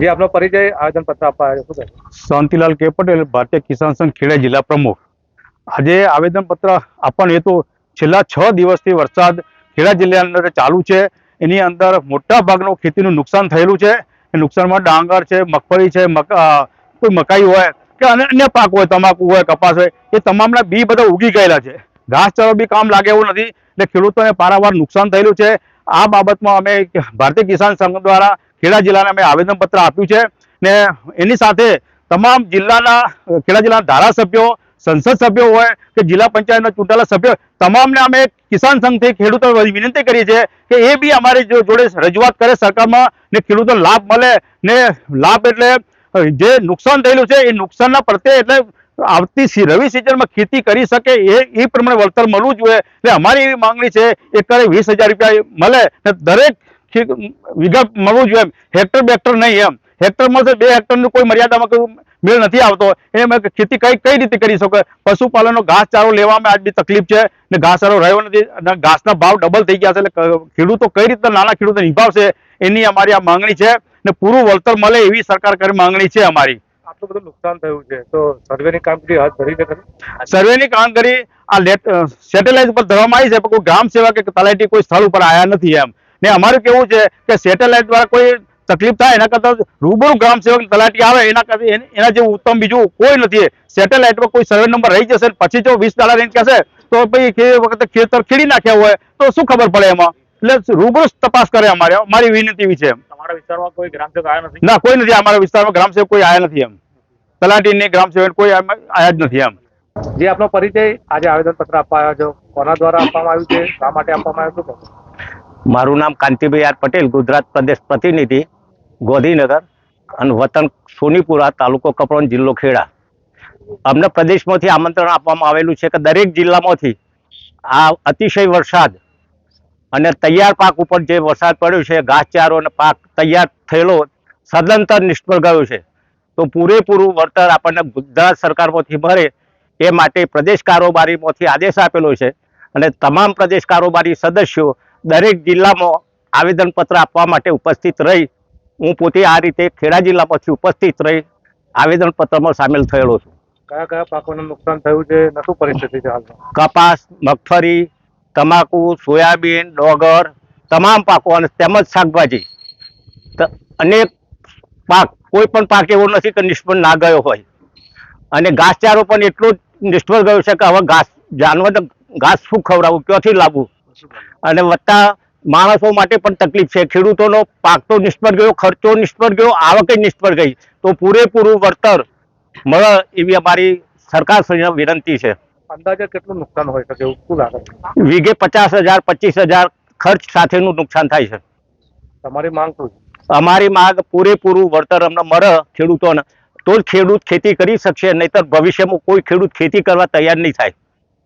જે આપનો પરિચય આવેદન પત્ર આપવા આવ્યો શાંતિલાલ કે પટેલ, ભારતીય કિસાન સંઘ ખેડા જિલ્લા પ્રમુખ. આજે આવેદન પત્ર આપવાનો હેતુ છેલ્લા છ દિવસથી વરસાદ ખેડા જિલ્લાની અંદર ચાલુ છે. એની અંદર મોટા ભાગનું ખેતીનું નુકસાન થયેલું છે. એ નુકસાનમાં ડાંગર છે, મગફળી છે કોઈ મકાઈ હોય કે અન્ય પાક હોય, તમાકુ હોય, કપાસ હોય, એ તમામના બી બધા ઉગી ગયેલા છે. ઘાસચારો બી કામ લાગે એવું નથી. એટલે ખેડૂતોને પારાવાર નુકસાન થયેલું છે. આ બાબતમાં અમે ભારતીય કિસાન સંઘ દ્વારા ખેડા જિલ્લાને અમે આવેદનપત્ર આપ્યું છે ને એની સાથે તમામ જિલ્લાના ખેડા જિલ્લાના ધારાસભ્યો, સંસદ સભ્યો હોય કે જિલ્લા પંચાયતના ચૂંટાયેલા સભ્યો, તમામને અમે કિસાન સંઘથી ખેડૂતો વિનંતી કરીએ છીએ કે એ બી અમારી જોડે રજૂઆત કરે સરકારમાં ને ખેડૂતો લાભ મળે ને લાભ એટલે જે નુકસાન થયેલું છે એ નુકસાનના પ્રત્યે એટલે આવતી રવિ સિઝનમાં ખેતી કરી શકે એ એ પ્રમાણે વળતર મળવું જોઈએ. એટલે અમારી એવી માંગણી છે એકરે વીસ હજાર રૂપિયા મળે ને દરેક વીઘા મળવું જોઈએ એમ. હેક્ટર બેક્ટર નહીં એમ. હેક્ટર મળશે બે હેક્ટરનું કોઈ મર્યાદામાં કોઈ મેળ નથી આવતો. એમ ખેતી કઈ કઈ રીતે કરી શકો? પશુપાલનનો ઘાસચારો લેવામાં આજ બી તકલીફ છે ને ઘાસચારો રહ્યો નથી અને ઘાસના ભાવ ડબલ થઈ ગયા છે. એટલે ખેડૂતો કઈ રીતે નાના ખેડૂતો નિભાવશે એની અમારી આ માંગણી છે ને પૂરું વળતર મળે એવી સરકાર કરી માંગણી છે અમારી. આટલું બધું નુકસાન થયું છે. તો સર્વેની કામગીરી હાથ ધરી છે સર્વેની કામગીરી આ સેટેલાઇટ ઉપર ધરવામાં આવી છે પણ કોઈ ગ્રામ સેવા કે તલાટી કોઈ સ્થળ ઉપર આવ્યા નથી એમ. ને અમારું કેવું છે કે સેટેલાઇટ દ્વારા કોઈ તકલીફ થાય એના કરતા રૂબરૂ ગ્રામ સેવક તલાટી આવે એના કરતા એના જેવું ઉત્તમ બીજું કોઈ નથી. સેટેલાઇટમાં કોઈ સર્વે નંબર રહી જશે પછી જો વીસ દાડા રહીને કહેશે તો ભાઈ કે વખતે ખેતર ખેડી નાખ્યા હોય તો શું ખબર પડે એમાં? એટલે રૂબરૂ તપાસ કરે અમારે. અમારી વિનંતી એવી છે એમ. વિસ્તારમાં કોઈ ગ્રામ સેવક આવ્યા નથી? ના કોઈ નથી. અમારા વિસ્તારમાં ગ્રામ સેવક કોઈ આવ્યા નથી એમ. તલાટી ને ગ્રામ સેવક કોઈ આવ્યા જ નથી એમ. જે આપનો પરિચય આજે આવેદન પત્ર આપવા આવ્યો છો કોના દ્વારા આપવામાં આવ્યું છે શા માટે આપવામાં આવ્યું કહેશો? મારું નામ કાંતિભાઈ આર પટેલ, ગુજરાત પ્રદેશ પ્રતિનિધિ, ગોધીનગર અને વતન સોનીપુરા તાલુકો કપડોન જિલ્લો ખેડા. અમને પ્રદેશમાંથી આમંત્રણ આપવામાં આવેલું છે કે દરેક જિલ્લામાંથી આ અતિશય વરસાદ અને તૈયાર પાક ઉપર જે વરસાદ પડ્યો છે, ઘાસચારો અને પાક તૈયાર થયેલો સદંતર નિષ્ફળ ગયો છે. તો પૂરેપૂરું વળતર આપણને ગુજરાત સરકારમાંથી મળે એ માટે પ્રદેશ કારોબારીમાંથી આદેશ આપેલો છે અને તમામ પ્રદેશ કારોબારી સદસ્યો દરેક જિલ્લામાં આવેદનપત્ર આપવા માટે ઉપસ્થિત રહી હું પોતે આ રીતે ખેડા જિલ્લામાંથી ઉપસ્થિત રહી આવેદનપત્રમાં સામેલ થયેલો છું. કયા કયા પાકોને નુકસાન થયું છે ને શું પરિસ્થિતિ છે હાલમાં? કપાસ મગફળી તમાકુ સોયાબીન ડોગર તમામ પાકો અને તેમજ શાકભાજી. ત- અનેક પાક કોઈ પણ પાક એવો નથી કે નિષ્ફળ ના ગયો હોય. અને ઘાસચારો પણ એટલો જ નિષ્ફળ ગયો છે કે હવે ઘાસ જાનવર ઘાસ શું ખવડાવવું ક્યાંથી લાવવું? અને વત્તા માણસો માટે પણ તકલીફ છે. ખેડૂતોનો પાક તો નિષ્ફળ ગયો ખર્ચો નિષ્ફળ ગયો આવક નિષ્ફળ ગઈ. તો પૂરેપૂરું વળતર મળે એવી અમારી સરકાર વિનંતી છે. અંદાજે કેટલું નુકસાન હોઈ શકે શું લાગે? વીઘે પચાસ હજાર પચીસ હજાર ખર્ચ સાથેનું નુકસાન થાય છે. તમારી માંગ શું અમારી માંગ પૂરેપૂરું વળતર અમને મળે ખેડૂતોને. તો જ ખેડૂત ખેતી કરી શકશે નહીતર ભવિષ્યમાં કોઈ ખેડૂત ખેતી કરવા તૈયાર નહીં થાય.